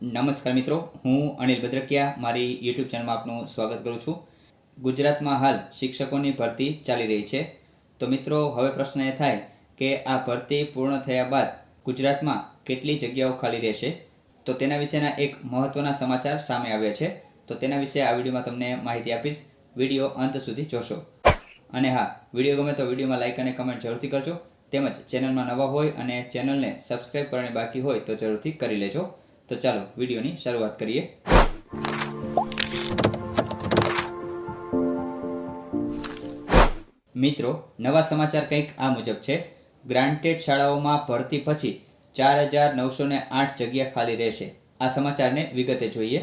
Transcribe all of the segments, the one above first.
નમસ્કાર મિત્રો, હું અનિલ ભદ્રકિયા, મારી યુટ્યુબ ચેનલમાં આપનું સ્વાગત કરું છું. ગુજરાતમાં હાલ શિક્ષકોની ભરતી ચાલી રહી છે. તો મિત્રો, હવે પ્રશ્ન એ થાય કે આ ભરતી પૂર્ણ થયા બાદ ગુજરાતમાં કેટલી જગ્યાઓ ખાલી રહેશે? તો તેના વિશેના એક મહત્ત્વના સમાચાર સામે આવ્યા છે. તો તેના વિશે આ વિડીયોમાં તમને માહિતી આપીશ. વીડિયો અંત સુધી જોશો. અને હા, વીડિયો ગમે તો વિડીયોમાં લાઇક અને કમેન્ટ જરૂરથી કરજો. તેમજ ચેનલમાં નવા હોય અને ચેનલને સબસ્ક્રાઇબ કરવાની બાકી હોય તો જરૂરથી કરી લેજો. તો ચાલો, વિડીયોની શરૂઆત કરીએ. મિત્રો, નવા સમાચાર કંઈક આ મુજબ છે. ગ્રાન્ટેડ શાળાઓમાં ભરતી પછી ચાર હજાર નવસો ને આઠ જગ્યા ખાલી રહેશે. આ સમાચારને વિગતે જોઈએ.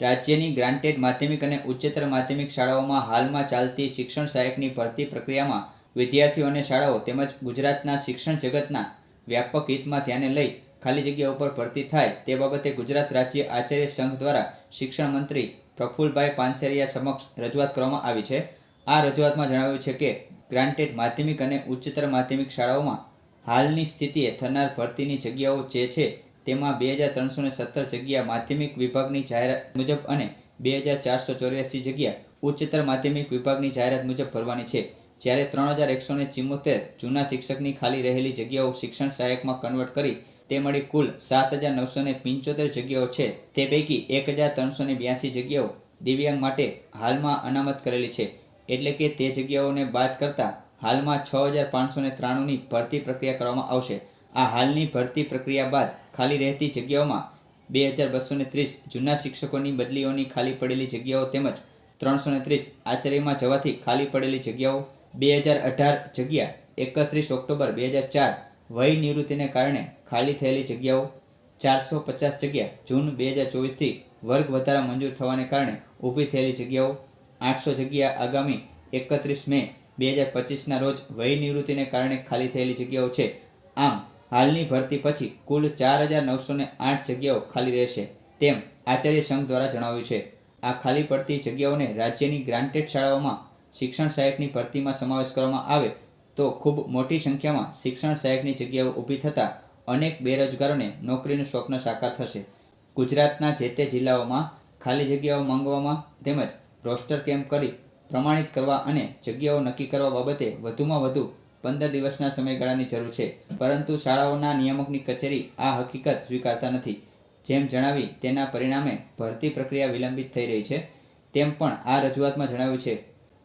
રાજ્યની ગ્રાન્ટેડ માધ્યમિક અને ઉચ્ચતર માધ્યમિક શાળાઓમાં હાલમાં ચાલતી શિક્ષણ સહાયકની ભરતી પ્રક્રિયામાં વિદ્યાર્થીઓ અને શાળાઓ તેમજ ગુજરાતના શિક્ષણ જગતના વ્યાપક હિતમાં ધ્યાને લઈ ખાલી જગ્યા ઉપર ભરતી થાય તે બાબતે ગુજરાત રાજ્ય આચાર્ય સંઘ દ્વારા શિક્ષણ મંત્રી પ્રફુલભાઈ પાનસેરિયા સમક્ષ રજૂઆત કરવામાં આવી છે. આ રજૂઆતમાં જણાવ્યું છે કે ગ્રાન્ટેડ માધ્યમિક અને ઉચ્ચતર માધ્યમિક શાળાઓમાં હાલની સ્થિતિએ થનાર ભરતીની જગ્યાઓ જે છે તેમાં બે હજાર ત્રણસો ને સત્તર જગ્યા માધ્યમિક વિભાગની જાહેરાત મુજબ અને બે હજાર ચારસો ચોર્યાસી જગ્યા ઉચ્ચતર માધ્યમિક વિભાગની જાહેરાત મુજબ ભરવાની છે. જ્યારે ત્રણ હજાર એકસો ને ચિમ્મોતેર જૂના શિક્ષકની ખાલી રહેલી જગ્યાઓ શિક્ષણ સહાયકમાં કન્વર્ટ કરી તે મળી કુલ સાત હજાર નવસો ને પંચોતેર જગ્યાઓ છે. તે પૈકી એક હજાર ત્રણસો ને બ્યાસી જગ્યાઓ દિવ્યાંગ માટે હાલમાં અનામત કરેલી છે. એટલે કે તે જગ્યાઓને બાદ કરતાં હાલમાં છ હજાર પાંચસો ને ત્રાણુંની ભરતી પ્રક્રિયા કરવામાં આવશે. આ હાલની ભરતી પ્રક્રિયા બાદ ખાલી રહેતી જગ્યાઓમાં બે હજાર બસો ને ત્રીસ જૂના શિક્ષકોની બદલીઓની ખાલી પડેલી જગ્યાઓ તેમજ ત્રણસો ને ત્રીસ આચાર્યમાં જવાથી ખાલી પડેલી જગ્યાઓ બે હજાર અઢાર જગ્યા એકત્રીસ ઓક્ટોબર બે હજાર ચાર વય નિવૃત્તિને કારણે ખાલી થયેલી જગ્યાઓ ચારસો પચાસ જગ્યા જૂન બે હજાર ચોવીસથી વર્ગ વધારા મંજૂર થવાને કારણે ઊભી થયેલી જગ્યાઓ આઠસો જગ્યા આગામી એકત્રીસ મે બે હજાર પચીસના રોજ વય નિવૃત્તિને કારણે ખાલી થયેલી જગ્યાઓ છે. આમ, હાલની ભરતી પછી કુલ ચાર હજાર નવસો આઠ જગ્યાઓ ખાલી રહેશે તેમ આચાર્ય સંઘ દ્વારા જણાવ્યું છે. આ ખાલી પડતી જગ્યાઓને રાજ્યની ગ્રાન્ટેડ શાળાઓમાં શિક્ષણ સહાયકની ભરતીમાં સમાવેશ કરવામાં આવે તો ખૂબ મોટી સંખ્યામાં શિક્ષણ સહાયકની જગ્યાઓ ઊભી થતાં અનેક બેરોજગારોને નોકરીનું સ્વપ્ન સાકાર થશે. ગુજરાતના જે તે જિલ્લાઓમાં ખાલી જગ્યાઓ માંગવામાં તેમજ રોસ્ટર કેમ્પ કરી પ્રમાણિત કરવા અને જગ્યાઓ નક્કી કરવા બાબતે વધુમાં વધુ પંદર દિવસના સમયગાળાની જરૂર છે. પરંતુ શાળાઓના નિયામકની કચેરી આ હકીકત સ્વીકારતા નથી. જેમ જણાવી, તેના પરિણામે ભરતી પ્રક્રિયા વિલંબિત થઈ રહી છે, તેમ પણ આ રજૂઆતમાં જણાવ્યું છે.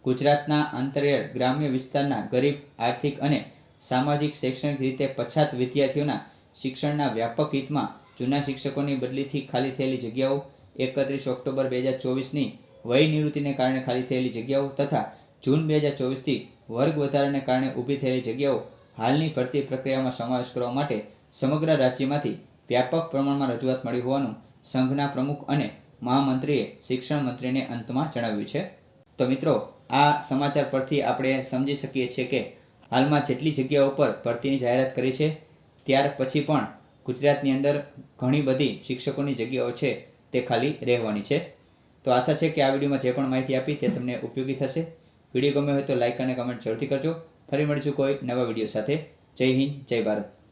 ગુજરાતના અંતરિયાળ ગ્રામ્ય વિસ્તારના ગરીબ, આર્થિક અને સામાજિક શૈક્ષણિક રીતે પછાત વિદ્યાર્થીઓના શિક્ષણના વ્યાપક હિતમાં જૂના શિક્ષકોની બદલીથી ખાલી થયેલી જગ્યાઓ, એકત્રીસ ઓક્ટોબર બે હજાર ચોવીસની વય નિવૃત્તિને કારણે ખાલી થયેલી જગ્યાઓ તથા જૂન બે હજાર ચોવીસથી વર્ગ વધારાને કારણે ઊભી થયેલી જગ્યાઓ હાલની ભરતી પ્રક્રિયામાં સમાવેશ કરવા માટે સમગ્ર રાજ્યમાંથી વ્યાપક પ્રમાણમાં રજૂઆત મળી હોવાનું સંઘના પ્રમુખ અને મહામંત્રીએ શિક્ષણ મંત્રીને અંતમાં જણાવ્યું છે. તો મિત્રો આ સમાચાર પરથી આપણે સમજી શકીએ છીએ કે હાલમાં જેટલી જગ્યાઓ પર ભરતીની જાહેરાત કરી છે, ત્યાર પછી પણ ગુજરાતની અંદર ઘણી બધી શિક્ષકોની જગ્યાઓ છે તે ખાલી રહેવાની છે. તો આશા છે કે આ વિડીયોમાં જે પણ માહિતી આપી તે તમને ઉપયોગી થશે. વીડિયો ગમે હોય તો લાઇક અને કમેન્ટ જરૂરથી કરજો. ફરી મળીશું કોઈ નવા વીડિયો સાથે. જય હિન્દ, જય ભારત.